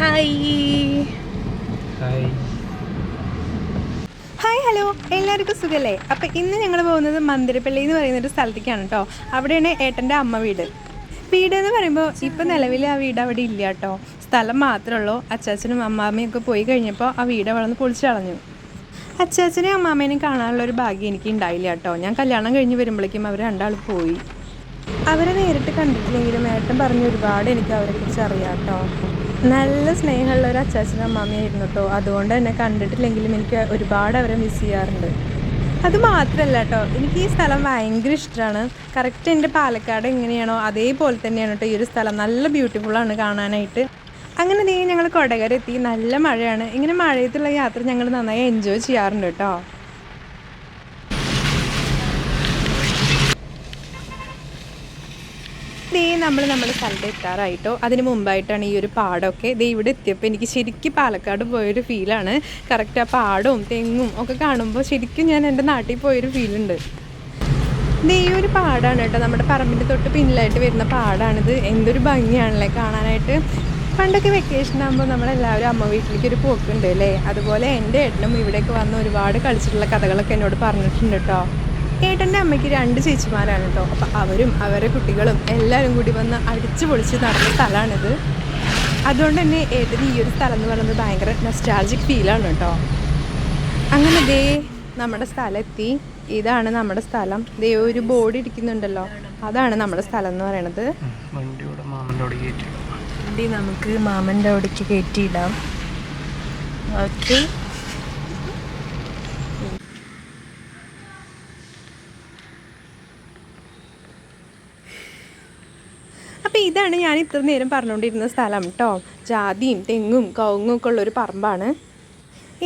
Hi hi hi hello എല്ലാവർക്കും സുഖല്ലേ? അപ്പം ഇന്ന് ഞങ്ങൾ പോകുന്നത് മന്ദിരപ്പള്ളി എന്ന് പറയുന്ന ഒരു സ്ഥലത്തേക്കാണ് കേട്ടോ അവിടെയാണ് ഏട്ടന്റെ അമ്മ വീട്. വീട് എന്ന് പറയുമ്പോൾ ഇപ്പം നിലവിൽ ആ വീട് അവിടെ ഇല്ല കേട്ടോ സ്ഥലം മാത്രമേ ഉള്ളൂ. അച്ചാച്ചനും അമ്മാമ്മയും ഒക്കെ പോയി കഴിഞ്ഞപ്പോൾ ആ വീട് അവിടെ നിന്ന് പൊളിച്ചു കളഞ്ഞു. അച്ചാച്ചനെയും അമ്മാമ്മേനെയും കാണാനുള്ള ഒരു ഭാഗ്യം എനിക്ക് ഉണ്ടായില്ല കേട്ടോ ഞാൻ കല്യാണം കഴിഞ്ഞ് വരുമ്പോഴേക്കും അവർ രണ്ടാൾ പോയി. അവരെ നേരിട്ട് കണ്ടിട്ടില്ലെങ്കിലും ഏട്ടൻ പറഞ്ഞ് ഒരുപാട് എനിക്ക് അവരെ കുറിച്ച് അറിയാം കേട്ടോ നല്ല സ്നേഹമുള്ള ഒരു അച്ചാച്ചനും അമ്മാമ്മയായിരുന്നു കേട്ടോ അതുകൊണ്ട് തന്നെ കണ്ടിട്ടില്ലെങ്കിലും എനിക്ക് ഒരുപാട് അവരെ മിസ് ചെയ്യാറുണ്ട്. അത് മാത്രമല്ല കേട്ടോ എനിക്ക് ഈ സ്ഥലം ഭയങ്കര ഇഷ്ടമാണ്. കറക്റ്റ് എന്റെ പാലക്കാട് എങ്ങനെയാണോ അതേപോലെ തന്നെയാണ് കേട്ടോ ഈ ഒരു സ്ഥലം. നല്ല ബ്യൂട്ടിഫുള്ളാണ് കാണാനായിട്ട്. അങ്ങനെ ദേ ഞങ്ങൾ കൊടകരെത്തി നല്ല മഴയാണ്. ഇങ്ങനെ മഴയത്തുള്ള യാത്ര ഞങ്ങൾ നന്നായി എൻജോയ് ചെയ്യാറുണ്ട് കേട്ടോ ദേ നമ്മൾ നമ്മുടെ സ്ഥലത്ത് എത്താറായിട്ടോ? അതിന് മുമ്പായിട്ടാണ് ഈ ഒരു പാടമൊക്കെ. ദേ ഇവിടെ എത്തിയപ്പോൾ എനിക്ക് ശരിക്കും പാലക്കാട് പോയൊരു ഫീലാണ്. കറക്റ്റ് ആ പാടവും തെങ്ങും ഒക്കെ കാണുമ്പോൾ ശരിക്കും ഞാൻ എന്റെ നാട്ടിൽ പോയൊരു ഫീലുണ്ട് ദേ ഈ ഒരു പാടാണ് കേട്ടോ. നമ്മുടെ പറമ്പിന്റെ തൊട്ട് പിന്നിലായിട്ട് വരുന്ന പാടാണിത്. എന്തൊരു ഭംഗിയാണല്ലേ കാണാനായിട്ട്. പണ്ടൊക്കെ വെക്കേഷൻ ആകുമ്പോൾ നമ്മളെല്ലാവരും അമ്മ വീട്ടിലേക്ക് ഒരു പോക്കുണ്ട് അല്ലേ? അതുപോലെ എന്റെ ഏട്ടനും ഇവിടേക്ക് വന്ന് ഒരുപാട് കളിച്ചിട്ടുള്ള കഥകളൊക്കെ എന്നോട് പറഞ്ഞിട്ടുണ്ട് കേട്ടോ. ഏട്ടന്റെ അമ്മയ്ക്ക് രണ്ട് ചേച്ചിമാരാണ് കേട്ടോ. അപ്പോൾ അവരും അവരുടെ കുട്ടികളും എല്ലാവരും കൂടി വന്ന് അടിച്ചു പൊളിച്ച് നടന്ന സ്ഥലമാണിത്. അതുകൊണ്ട് തന്നെ ഏട്ടന് ഈ ഒരു സ്ഥലം എന്ന് പറയുന്നത് ഭയങ്കര നസ്റ്റാൾജിക് ഫീലാണ് കേട്ടോ. അങ്ങനെ ദേ നമ്മുടെ സ്ഥലത്തി ഇതാണ് നമ്മുടെ സ്ഥലം. ദേ ഒരു ബോർഡ് ഇരിക്കുന്നുണ്ടല്ലോ. അതാണ് നമ്മുടെ സ്ഥലം എന്ന് പറയണത് വണ്ടി നമുക്ക് മാമന്റെ അവിടേക്ക് കയറ്റിയിടാം ഓക്കെ. ഇതാണ് ഞാൻ ഇത്ര നേരം പറഞ്ഞുകൊണ്ടിരുന്ന സ്ഥലം കേട്ടോ ജാതിയും തെങ്ങും കവുങ്ങും ഒക്കെ ഉള്ളൊരു പറമ്പാണ്.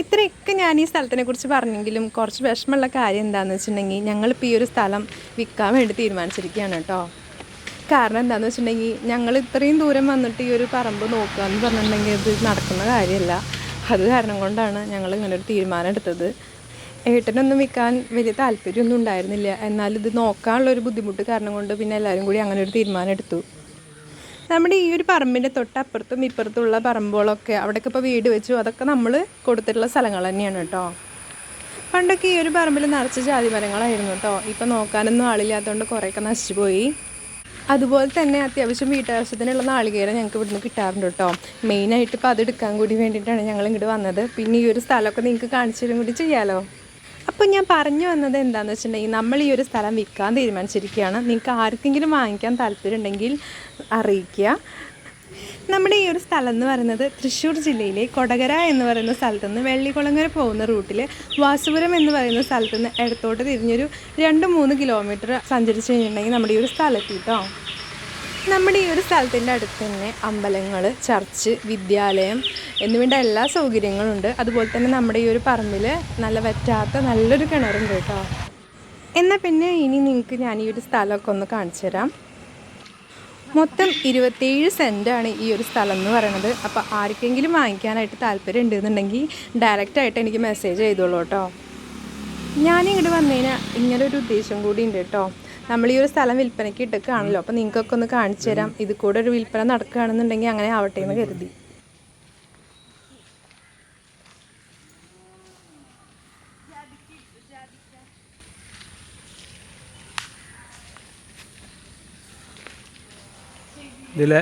ഇത്രയൊക്കെ ഞാൻ ഈ സ്ഥലത്തിനെ കുറിച്ച് പറഞ്ഞെങ്കിലും കുറച്ച് വിഷമമുള്ള കാര്യം എന്താണെന്ന് വെച്ചിട്ടുണ്ടെങ്കിൽ ഞങ്ങളിപ്പോൾ ഈ ഒരു സ്ഥലം വിൽക്കാൻ വേണ്ടി തീരുമാനിച്ചിരിക്കുകയാണ് കേട്ടോ കാരണം എന്താണെന്ന് വെച്ചിട്ടുണ്ടെങ്കിൽ ഞങ്ങൾ ഇത്രയും ദൂരം വന്നിട്ട് ഈ ഒരു പറമ്പ് നോക്കുക എന്ന് പറഞ്ഞിട്ടുണ്ടെങ്കിൽ ഇത് നടക്കുന്ന കാര്യമല്ല. അത് കാരണം കൊണ്ടാണ് ഞങ്ങൾ ഇങ്ങനെ ഒരു തീരുമാനം എടുത്തത്. ഏട്ടനൊന്നും വിൽക്കാൻ വലിയ താല്പര്യമൊന്നും ഉണ്ടായിരുന്നില്ല. എന്നാൽ ഇത് നോക്കാനുള്ള ഒരു ബുദ്ധിമുട്ട് കാരണം കൊണ്ട് പിന്നെ എല്ലാവരും കൂടി അങ്ങനെ ഒരു തീരുമാനം എടുത്തു. നമ്മുടെ ഈ ഒരു പറമ്പിന്റെ തൊട്ടപ്പുറത്തും ഇപ്പുറത്തുള്ള പറമ്പുകളൊക്കെ അവിടെയൊക്കെ ഇപ്പോൾ വീട് വെച്ചു. അതൊക്കെ നമ്മൾ കൊടുത്തിട്ടുള്ള സ്ഥലങ്ങൾ തന്നെയാണ് കേട്ടോ. പണ്ടൊക്കെ ഈ ഒരു പറമ്പിൽ നിറച്ച് ജാതി മരങ്ങളായിരുന്നു കേട്ടോ. ഇപ്പം നോക്കാനൊന്നും ആളില്ലാത്തതുകൊണ്ട് കുറേയൊക്കെ നശിച്ചു പോയി. അതുപോലെ തന്നെ അത്യാവശ്യം വീട്ടാവശ്യത്തിനുള്ള നാളികേരം ഞങ്ങൾക്ക് ഇവിടുന്ന് കിട്ടാറുണ്ട് കേട്ടോ. മെയിനായിട്ട് ഇപ്പോൾ അത് എടുക്കാൻ കൂടി വേണ്ടിയിട്ടാണ് ഞങ്ങൾ ഇങ്ങോട്ട് വന്നത്. പിന്നെ ഈ ഒരു സ്ഥലമൊക്കെ നിങ്ങൾക്ക് കാണിച്ചു തരും കൂടി ചെയ്യാമല്ലോ അപ്പോൾ ഞാൻ പറഞ്ഞു വന്നത് എന്താണെന്ന് വെച്ചിട്ടുണ്ടെങ്കിൽ നമ്മൾ ഈ ഒരു സ്ഥലം വിൽക്കാൻ തീരുമാനിച്ചിരിക്കുകയാണ്. നിങ്ങൾക്ക് ആർക്കെങ്കിലും വാങ്ങിക്കാൻ താല്പര്യമുണ്ടെങ്കിൽ അറിയിക്കുക. നമ്മുടെ ഈ ഒരു സ്ഥലം എന്ന് പറയുന്നത് തൃശ്ശൂർ ജില്ലയിലെ കൊടകര എന്ന് പറയുന്ന സ്ഥലത്തു നിന്ന് വെള്ളിക്കുളങ്ങര പോകുന്ന റൂട്ടിൽ വാസുപുരം എന്ന് പറയുന്ന സ്ഥലത്തു നിന്ന് ഇടത്തോട്ട് തിരിഞ്ഞൊരു രണ്ട് മൂന്ന് കിലോമീറ്റർ സഞ്ചരിച്ച് കഴിഞ്ഞിട്ടുണ്ടെങ്കിൽ നമ്മുടെ ഈ ഒരു സ്ഥലത്തിട്ടോ നമ്മുടെ ഈ ഒരു സ്ഥലത്തിന്റെ അടുത്ത് തന്നെ അമ്പലങ്ങൾ ചർച്ച് വിദ്യാലയം എന്നുവേണ്ട എല്ലാ സൗകര്യങ്ങളും ഉണ്ട് അതുപോലെ തന്നെ നമ്മുടെ ഈ ഒരു പറമ്പിൽ നല്ല വറ്റാത്ത നല്ലൊരു കിണറുണ്ട് കേട്ടോ. എന്നാൽ പിന്നെ ഇനി നിങ്ങൾക്ക് ഞാൻ ഈ ഒരു സ്ഥലമൊക്കെ ഒന്ന് കാണിച്ചു തരാം. മൊത്തം ഇരുപത്തേഴ് സെന്റാണ് ഈ ഒരു സ്ഥലം എന്ന് പറയുന്നത് അപ്പോൾ ആർക്കെങ്കിലും വാങ്ങിക്കാനായിട്ട് താല്പര്യം ഉണ്ടെന്നുണ്ടെങ്കിൽ ഡയറക്റ്റായിട്ട് എനിക്ക് മെസ്സേജ് ചെയ്തോളൂ കേട്ടോ. ഞാൻ ഇങ്ങോട്ട് വന്നതിന് ഇങ്ങനൊരു ഉദ്ദേശം കൂടി ഉണ്ട് കേട്ടോ. നമ്മൾ ഈ ഒരു സ്ഥലം വിൽപ്പനയ്ക്ക് ഇട്ടൊക്കെയാണല്ലോ അപ്പോൾ നിങ്ങൾക്കൊക്കെ ഒന്ന് കാണിച്ചു തരാം. ഇത് കൂടെ ഒരു വിൽപ്പന നടക്കുകയാണെന്നുണ്ടെങ്കിൽ അങ്ങനെ ആവട്ടെ എന്ന് കരുതി. ഇതിലെ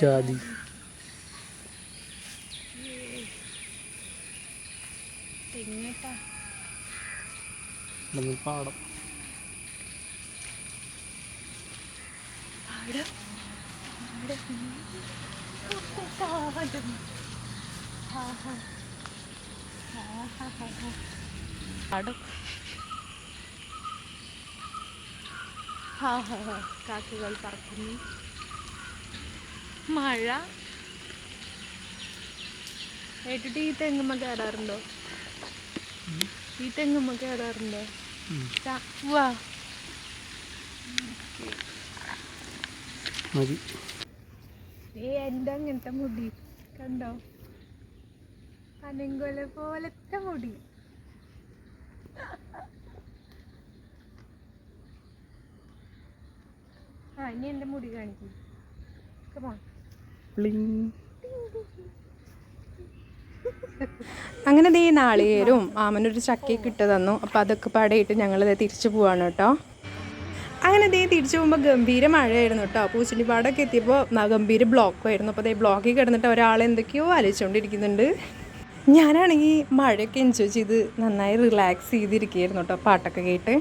ജാതി. നമ്മൾ പാടം. കാക്കുകൾ പറക്കുന്നു. മഴ. ഏട്ടിട്ട് ഈ തെങ്ങുമ്മ കയറാറുണ്ടോ ഈ തെങ്ങുമ്മ കയറാറുണ്ടോ. വാ മതി. ഏ എന്റെ അങ്ങനത്തെ മുടി കണ്ടോ? പനങ്കൊല പോലത്തെ മുടി. ആ ഇനി എന്റെ മുടി കാണിക്കും. കമാ പ്ലിങ് അങ്ങനെ ദേ നാളികേരവും ആമനൊരു ചക്കയൊക്കെ ഇട്ട് തന്നു. അപ്പോൾ അതൊക്കെ പാടയിട്ട് ഞങ്ങൾ തിരിച്ചു പോവാണ് കേട്ടോ. അങ്ങനെ ദേ തിരിച്ചു പോകുമ്പോൾ ഗംഭീര മഴയായിരുന്നു കേട്ടോ. പൂച്ചെടിപ്പാടൊക്കെ എത്തിയപ്പോൾ ഗംഭീര ബ്ലോക്കായിരുന്നു അപ്പോൾ ദേ ബ്ലോക്കിൽ കിടന്നിട്ട് ഒരാൾ എന്തൊക്കെയോ ആലോചിച്ചുകൊണ്ടിരിക്കുന്നുണ്ട് ഞാനാണെങ്കിൽ മഴയൊക്കെ എൻജോയ് ചെയ്ത് നന്നായി റിലാക്സ് ചെയ്തിരിക്കുകയായിരുന്നു കേട്ടോ പാട്ടൊക്കെ കേട്ട്.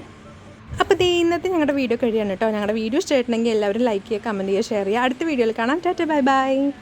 അപ്പോൾ ദേ ഇന്നത്തെ ഞങ്ങളുടെ വീഡിയോ കഴിയാണ് കേട്ടോ. ഞങ്ങളുടെ വീഡിയോ ഇഷ്ടമായിട്ടുണ്ടെങ്കിൽ എല്ലാവരും ലൈക്ക് ചെയ്യുക കമന്റ് ചെയ്യുക ഷെയർ ചെയ്യുക. അടുത്ത വീഡിയോയിൽ കാണാം. Tata bye bye.